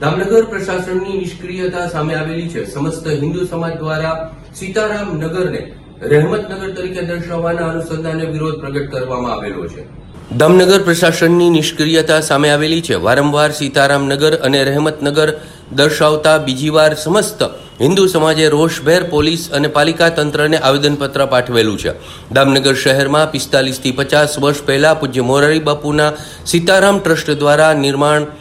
દામનગર પ્રશાસનની નિષ્ક્રિયતા સામે આવેલી છે. સમસ્ત હિન્દુ સમાજ દ્વારા સીતારામ નગરને રહેમતનગર તરીકે દર્શાવવાના અનુસંધાને વિરોધ પ્રગટ કરવામાં આવેલો છે. દામનગર પ્રશાસનની નિષ્ક્રિયતા સામે આવેલી છે. વારંવાર સીતારામનગર અને રહેમતનગર દર્શાવતા બીજી વાર સમસ્ત હિન્દુ સમાજે રોષભેર પોલીસ અને પાલિકા તંત્રને આવેદનપત્ર પાઠવેલું છે. દામનગર શહેરમાં પિસ્તાલીસથી પચાસ વર્ષ પહેલા પૂજ્ય મોરારી બાપુના સીતારામ ટ્રસ્ટ દ્વારા નિર્માણ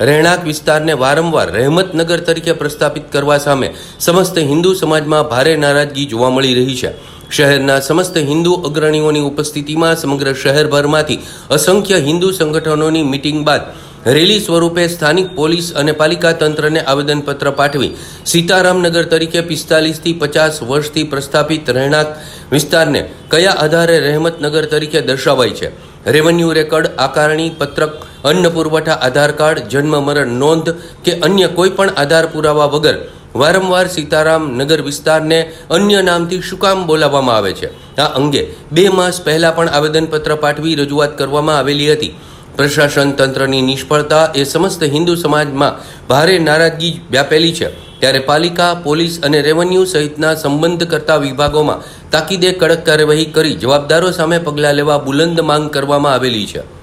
રહેણાંક વિસ્તારને વારંવાર રહેમતનગર તરીકે પ્રસ્થાપિત કરવા સામે સમસ્ત હિન્દુ સમાજમાં ભારે નારાજગી જોવા મળી રહી છે. શહેરના સમસ્ત હિન્દુ અગ્રણીઓની ઉપસ્થિતિમાં સમગ્ર શહેરભરમાંથી અસંખ્ય હિન્દુ સંગઠનોની મિટિંગ બાદ રેલી સ્વરૂપે સ્થાનિક પોલીસ અને પાલિકા તંત્રને આવેદનપત્ર પાઠવી સીતારામનગર તરીકે પિસ્તાલીસથી પચાસ વર્ષથી પ્રસ્થાપિત રહેણાંક વિસ્તારને કયા આધારે રહેમતનગર તરીકે દર્શાવાય છે? રેવન્યુ રેકર્ડ, આકારણી, પત્રક અન્ન પુરવઠા આધાર કાર્ડ, જન્મ મરણ નોંધ કે અન્ય કોઈ પણ આધાર પુરાવા વગર વારંવાર સીતારામ નગર વિસ્તારને અન્ય નામથી શું કામ બોલાવવામાં આવે છે? આ અંગે બે માસ પહેલા પણ આવેદનપત્ર પાઠવી રજૂઆત કરવામાં આવેલી હતી. પ્રશાસન તંત્રની નિષ્ફળતા એ સમસ્ત હિન્દુ સમાજમાં ભારે નારાજગી વ્યાપેલી છે. ત્યારે પાલિકા, પોલીસ અને રેવન્યુ સહિતના સંબંધ કરતા વિભાગોમાં તાકીદે કડક કાર્યવાહી કરી જવાબદારો સામે પગલાં લેવા બુલંદ માંગ કરવામાં આવેલી છે.